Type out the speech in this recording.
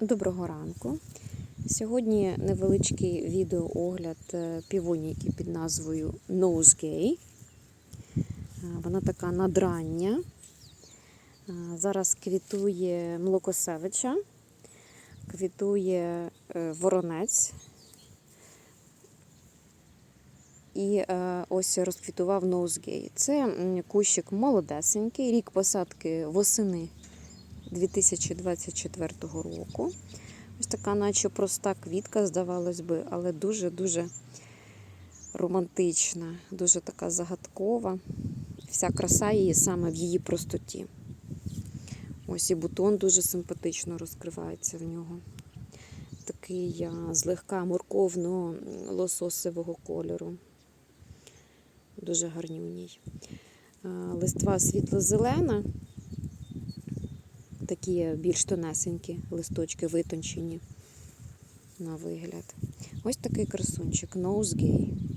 Доброго ранку. Сьогодні невеличкий відеоогляд е, півоніки під назвою Nosegay. Е, Вона така надрання. Е, Зараз квітує млокосевича, квітує воронець. І ось розквітував Nosegay. Це кущик молодесенький, рік посадки восени 2024 року. Ось така, наче проста квітка, здавалось би, але дуже-дуже романтична, дуже така загадкова. Вся краса її саме в її простоті. Ось і бутон дуже симпатично розкривається в нього. Такий а, злегка морковно-лососевого кольору. Дуже гарнюній. Листва світло-зелена, такі більш тонесенькі листочки витончені на вигляд. Ось такий красунчик Nosegay.